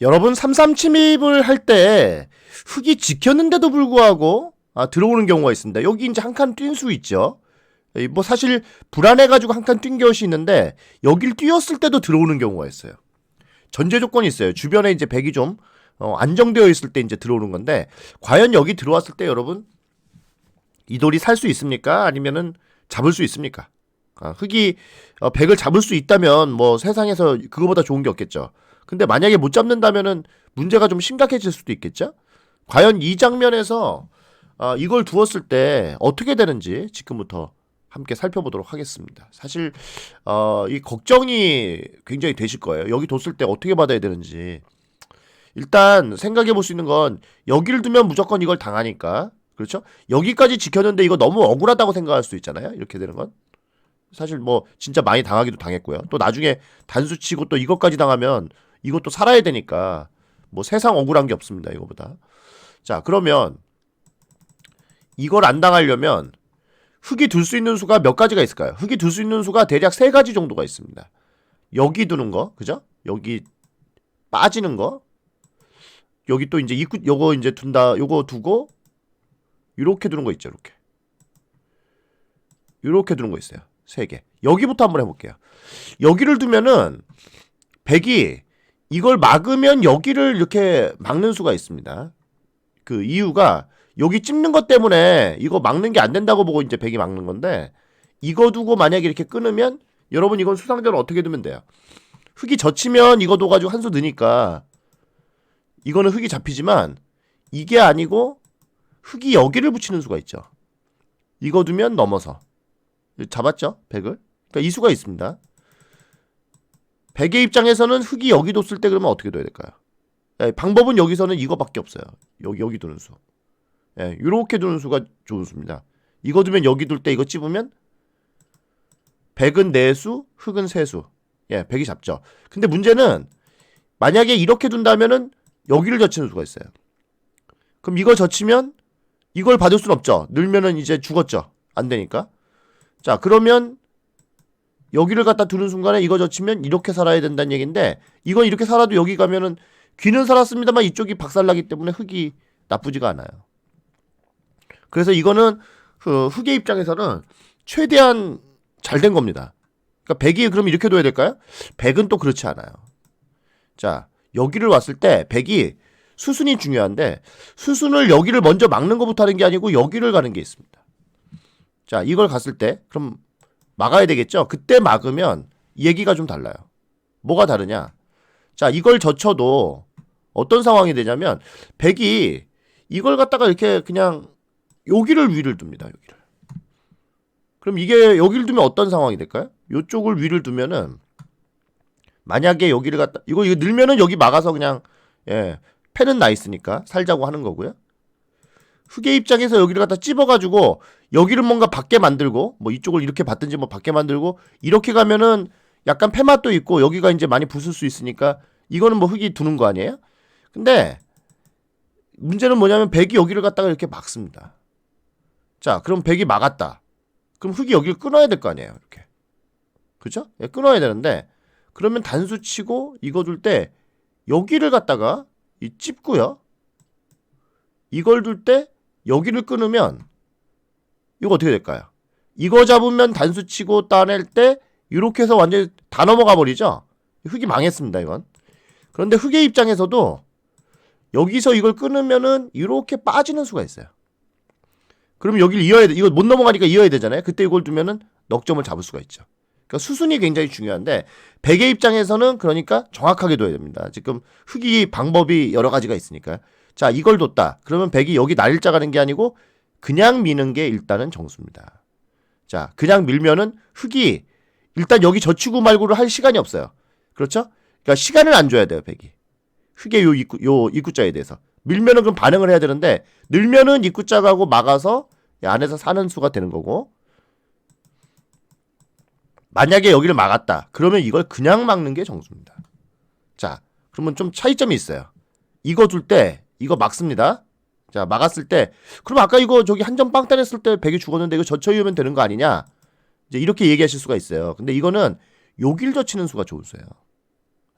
여러분 삼삼 침입을 할 때 흙이 지켰는데도 불구하고 아, 들어오는 경우가 있습니다. 여기 이제 한 칸 뛴 수 있죠. 이뭐 사실 불안해가지고 한 칸 뛴 것이 있는데 여길 뛰었을 때도 들어오는 경우가 있어요. 전제 조건이 있어요. 주변에 이제 백이 좀 어, 안정되어 있을 때 이제 들어오는 건데 과연 여기 들어왔을 때 여러분 이 돌이 살 수 있습니까? 아니면은 잡을 수 있습니까? 아, 흙이 어, 백을 잡을 수 있다면 뭐 세상에서 그거보다 좋은 게 없겠죠. 근데 만약에 못 잡는다면은 문제가 좀 심각해질 수도 있겠죠. 과연 이 장면에서 아, 이걸 두었을 때 어떻게 되는지 지금부터 함께 살펴보도록 하겠습니다. 사실 어, 이 걱정이 굉장히 되실 거예요. 여기 뒀을 때 어떻게 받아야 되는지. 일단 생각해 볼 수 있는 건 여기를 두면 무조건 이걸 당하니까 그렇죠? 여기까지 지켰는데 이거 너무 억울하다고 생각할 수 있잖아요. 이렇게 되는 건 사실 뭐 진짜 많이 당하기도 당했고요. 또 나중에 단수 치고 또 이것까지 당하면 이것도 살아야 되니까 뭐 세상 억울한 게 없습니다. 이거보다. 자 그러면 이걸 안 당하려면 흙이 둘 수 있는 수가 몇 가지가 있을까요? 흙이 둘 수 있는 수가 대략 세 가지 정도가 있습니다. 여기 두는 거, 그죠? 여기 빠지는 거, 여기 또 이제 입구 요거 이제 둔다, 요거 두고 이렇게 두는 거 있죠, 이렇게. 이렇게 두는 거 있어요. 세 개. 여기부터 한번 해볼게요. 여기를 두면은 백이 이걸 막으면 여기를 이렇게 막는 수가 있습니다. 그 이유가 여기 찝는 것 때문에 이거 막는 게 안 된다고 보고 이제 백이 막는 건데 이거 두고 만약에 이렇게 끊으면 여러분 이건 수상대로 어떻게 두면 돼요? 흙이 젖히면 이거 둬가지고 한수 느니까 이거는 흙이 잡히지만 이게 아니고 흙이 여기를 붙이는 수가 있죠. 이거 두면 넘어서 잡았죠 백을. 그러니까 이 수가 있습니다. 백의 입장에서는 흙이 여기 뒀을 때 그러면 어떻게 둬야 될까요? 예, 방법은 여기서는 이거밖에 없어요. 여기 여기 두는 수. 예, 이렇게 두는 수가 좋은 수입니다. 이거 두면 여기 둘 때 이거 찝으면 백은 네 수, 흙은 세 수. 예, 백이 잡죠. 근데 문제는 만약에 이렇게 둔다면은 여기를 젖히는 수가 있어요. 그럼 이걸 젖히면 이걸 받을 수는 없죠. 늘면은 이제 죽었죠. 안 되니까. 자, 그러면 여기를 갖다 두는 순간에 이거 젖히면 이렇게 살아야 된다는 얘기인데 이건 이렇게 살아도 여기 가면은 귀는 살았습니다만 이쪽이 박살나기 때문에 흙이 나쁘지가 않아요. 그래서 이거는 그 흙의 입장에서는 최대한 잘 된 겁니다. 그러니까 백이 그럼 이렇게 둬야 될까요? 백은 또 그렇지 않아요. 자, 여기를 왔을 때 백이 수순이 중요한데 수순을 여기를 먼저 막는 것부터 하는 게 아니고 여기를 가는 게 있습니다. 자, 이걸 갔을 때 그럼 막아야 되겠죠? 그때 막으면 얘기가 좀 달라요. 뭐가 다르냐? 자, 이걸 젖혀도 어떤 상황이 되냐면 백이 이걸 갖다가 이렇게 그냥 여기를 위를 둡니다. 여기를. 그럼 이게 여기를 두면 어떤 상황이 될까요? 이쪽을 위를 두면은 만약에 여기를 갖다 이거 이거 늘면은 여기 막아서 그냥 예 패는 나 있으니까 살자고 하는 거고요. 흑의 입장에서 여기를 갖다 찝어가지고 여기를 뭔가 밖에 만들고 뭐 이쪽을 이렇게 받든지 뭐 밖에 만들고 이렇게 가면은 약간 패맛도 있고 여기가 이제 많이 부술 수 있으니까 이거는 뭐 흙이 두는 거 아니에요? 근데 문제는 뭐냐면 백이 여기를 갖다가 이렇게 막습니다. 자, 그럼 백이 막았다. 그럼 흙이 여기를 끊어야 될 거 아니에요, 이렇게. 그죠? 예, 끊어야 되는데 그러면 단수 치고 이거 둘 때 여기를 갖다가 이 찝고요. 이걸 둘 때 여기를 끊으면 이거 어떻게 될까요? 이거 잡으면 단수 치고 따낼 때 이렇게 해서 완전히 다 넘어가 버리죠. 흙이 망했습니다, 이건. 그런데 흙의 입장에서도 여기서 이걸 끊으면은 이렇게 빠지는 수가 있어요. 그러면 여기를 이어야 돼. 이거 못 넘어가니까 이어야 되잖아요. 그때 이걸 두면은 넉점을 잡을 수가 있죠. 그러니까 수순이 굉장히 중요한데 백의 입장에서는 그러니까 정확하게 둬야 됩니다. 지금 흙이 방법이 여러 가지가 있으니까요. 자, 이걸 뒀다. 그러면 백이 여기 날짜 가는 게 아니고 그냥 미는 게 일단은 정수입니다. 자, 그냥 밀면은 흙이 일단 여기 젖히고 말고를 할 시간이 없어요. 그렇죠? 그러니까 시간을 안 줘야 돼요, 백이. 흙의 요 입구, 요 입구자에 대해서. 밀면은 그럼 반응을 해야 되는데 늘면은 입구자가고 막아서 이 안에서 사는 수가 되는 거고 만약에 여기를 막았다. 그러면 이걸 그냥 막는 게 정수입니다. 자, 그러면 좀 차이점이 있어요. 이거 둘 때 이거 막습니다. 자, 막았을 때 그럼 아까 이거 저기 한점 빵 때렸을 때 백이 죽었는데 이거 젖혀이면 되는 거 아니냐? 이제 이렇게 얘기하실 수가 있어요. 근데 이거는 여길 젖히는 수가 좋은 수예요.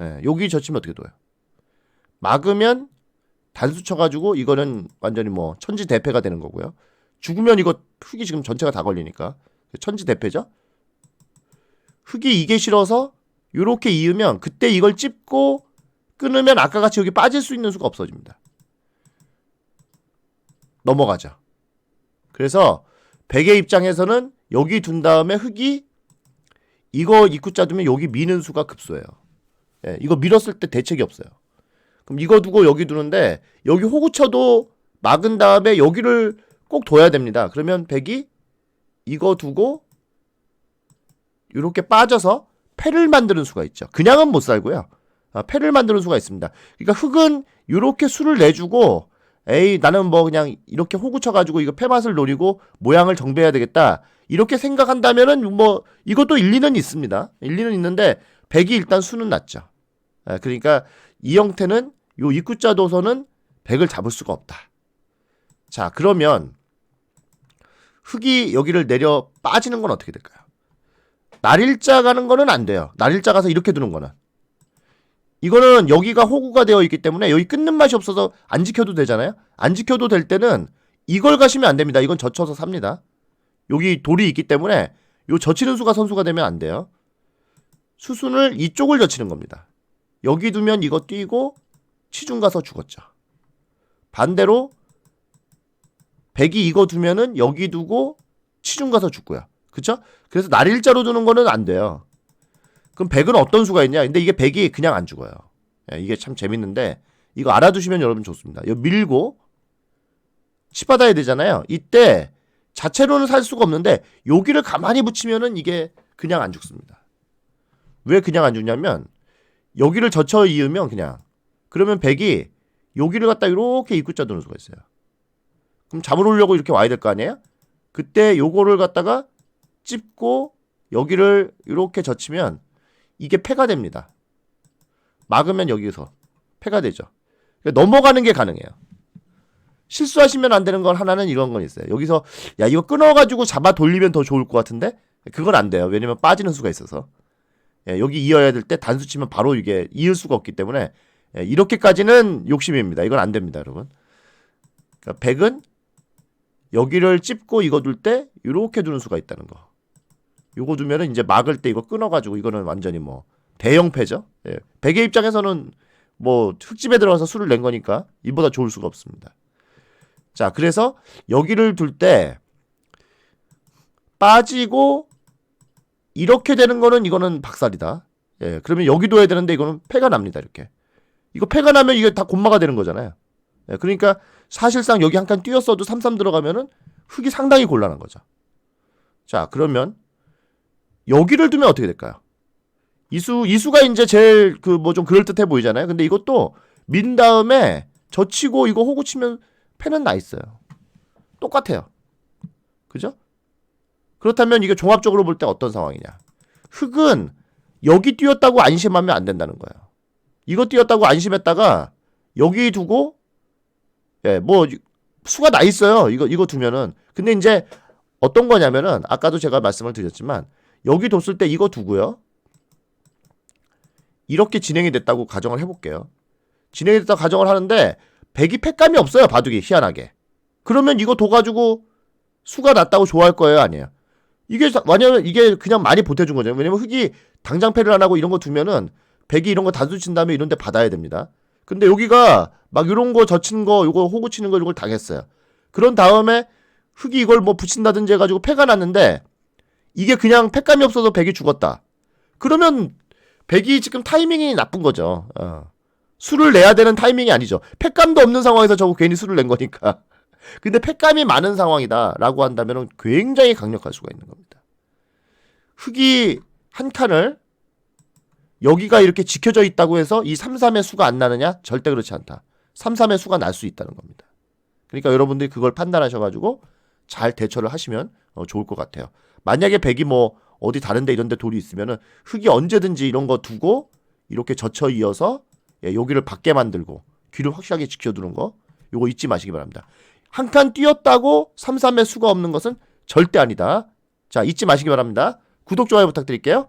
예, 여기 젖히면 어떻게 둬요? 막으면 단수 쳐가지고 이거는 완전히 뭐 천지 대패가 되는 거고요. 죽으면 이거 흙이 지금 전체가 다 걸리니까 천지 대패죠. 흙이 이게 싫어서 요렇게 이으면 그때 이걸 찝고 끊으면 아까 같이 여기 빠질 수 있는 수가 없어집니다. 넘어가죠. 그래서 백의 입장에서는 여기 둔 다음에 흙이 이거 입구자 두면 여기 미는 수가 급소해요. 예, 이거 밀었을 때 대책이 없어요. 그럼 이거 두고 여기 두는데 여기 호구 쳐도 막은 다음에 여기를 꼭 둬야 됩니다. 그러면 백이 이거 두고 이렇게 빠져서 패를 만드는 수가 있죠. 그냥은 못 살고요. 아, 패를 만드는 수가 있습니다. 그러니까 흙은 이렇게 수를 내주고 에이 나는 뭐 그냥 이렇게 호구 쳐가지고 이거 패맛을 노리고 모양을 정배해야 되겠다 이렇게 생각한다면은 뭐 이것도 일리는 있습니다. 일리는 있는데 백이 일단 수는 낮죠. 아, 그러니까 이 형태는 요 입구자 도서는 백을 잡을 수가 없다. 자 그러면 흙이 여기를 내려 빠지는 건 어떻게 될까요? 날일자 가는 거는 안 돼요. 날일자 가서 이렇게 두는 거는. 이거는 여기가 호구가 되어 있기 때문에 여기 끊는 맛이 없어서 안 지켜도 되잖아요. 안 지켜도 될 때는 이걸 가시면 안 됩니다. 이건 젖혀서 삽니다. 여기 돌이 있기 때문에 요 젖히는 수가 선수가 되면 안 돼요. 수순을 이쪽을 젖히는 겁니다. 여기 두면 이거 뛰고 치중 가서 죽었죠. 반대로 백이 이거 두면은 여기 두고 치중 가서 죽고요. 그쵸? 그래서 날일자로 두는 거는 안 돼요. 그럼 백은 어떤 수가 있냐? 근데 이게 백이 그냥 안 죽어요. 예, 이게 참 재밌는데 이거 알아두시면 여러분 좋습니다. 이거 밀고 치받아야 되잖아요. 이때 자체로는 살 수가 없는데 여기를 가만히 붙이면은 이게 그냥 안 죽습니다. 왜 그냥 안 죽냐면 여기를 젖혀 이으면 그냥 그러면 백이 여기를 갖다 이렇게 입구자 두는 수가 있어요. 그럼 잠을 오려고 이렇게 와야 될 거 아니에요? 그때 요거를 갖다가 찝고 여기를 이렇게 젖히면 이게 패가 됩니다. 막으면 여기서 패가 되죠. 그러니까 넘어가는 게 가능해요. 실수하시면 안 되는 건 하나는 이런 건 있어요. 여기서 야 이거 끊어가지고 잡아 돌리면 더 좋을 것 같은데 그건 안 돼요. 왜냐면 빠지는 수가 있어서 예, 여기 이어야 될 때 단수 치면 바로 이게 이을 수가 없기 때문에 예, 이렇게까지는 욕심입니다. 이건 안 됩니다, 여러분. 그러니까 백은 여기를 찝고 이거 둘 때 이렇게 두는 수가 있다는 거. 요거 두면은 이제 막을 때 이거 끊어가지고 이거는 완전히 뭐 대형패죠. 예. 백의 입장에서는 뭐 흙집에 들어가서 술을 낸 거니까 이보다 좋을 수가 없습니다. 자, 그래서 여기를 둘 때 빠지고 이렇게 되는 거는 이거는 박살이다. 예, 그러면 여기도 해야 되는데 이거는 패가 납니다. 이렇게. 이거 패가 나면 이게 다 곤마가 되는 거잖아요. 예, 그러니까 사실상 여기 한 칸 뛰었어도 삼삼 들어가면은 흙이 상당히 곤란한 거죠. 자, 그러면 여기를 두면 어떻게 될까요? 이수 이수가 이제 제일 그 뭐 좀 그럴 듯해 보이잖아요. 근데 이것도 민 다음에 젖히고 이거 호구 치면 패는 나 있어요. 똑같아요. 그죠? 그렇다면 이게 종합적으로 볼 때 어떤 상황이냐? 흙은 여기 뛰었다고 안심하면 안 된다는 거예요. 이거 뛰었다고 안심했다가 여기 두고 예, 뭐 수가 나 있어요. 이거 이거 두면은 근데 이제 어떤 거냐면은 아까도 제가 말씀을 드렸지만 여기 뒀을 때 이거 두고요. 이렇게 진행이 됐다고 가정을 해볼게요. 진행이 됐다고 가정을 하는데 백이 패감이 없어요. 바둑이 희한하게. 그러면 이거 둬가지고 수가 났다고 좋아할 거예요, 아니에요? 이게 왜냐면 이게 그냥 많이 보태준 거죠. 왜냐면 흙이 당장 패를 안 하고 이런 거 두면은 백이 이런 거 단수 친 다음에 이런 데 받아야 됩니다. 근데 여기가 막 이런 거 젖힌 거 요거 호구 치는 거 이걸 당했어요. 그런 다음에 흙이 이걸 뭐 붙인다든지 해가지고 패가 났는데 이게 그냥 패감이 없어서 백이 죽었다. 그러면 백이 지금 타이밍이 나쁜 거죠. 어. 술을 내야 되는 타이밍이 아니죠. 패감도 없는 상황에서 저거 괜히 술을 낸 거니까. 근데 패감이 많은 상황이다라고 한다면 굉장히 강력할 수가 있는 겁니다. 흙이 한 칸을 여기가 이렇게 지켜져 있다고 해서 이 3, 3의 수가 안 나느냐? 절대 그렇지 않다. 3, 3의 수가 날 수 있다는 겁니다. 그러니까 여러분들이 그걸 판단하셔가지고 잘 대처를 하시면 어, 좋을 것 같아요. 만약에 백이 뭐 어디 다른데 이런데 돌이 있으면은 흙이 언제든지 이런 거 두고 이렇게 젖혀 이어서 예, 여기를 밖에 만들고 귀를 확실하게 지켜두는 거 요거 잊지 마시기 바랍니다. 한 칸 뛰었다고 3, 3의 수가 없는 것은 절대 아니다. 자 잊지 마시기 바랍니다. 구독 좋아요 부탁드릴게요.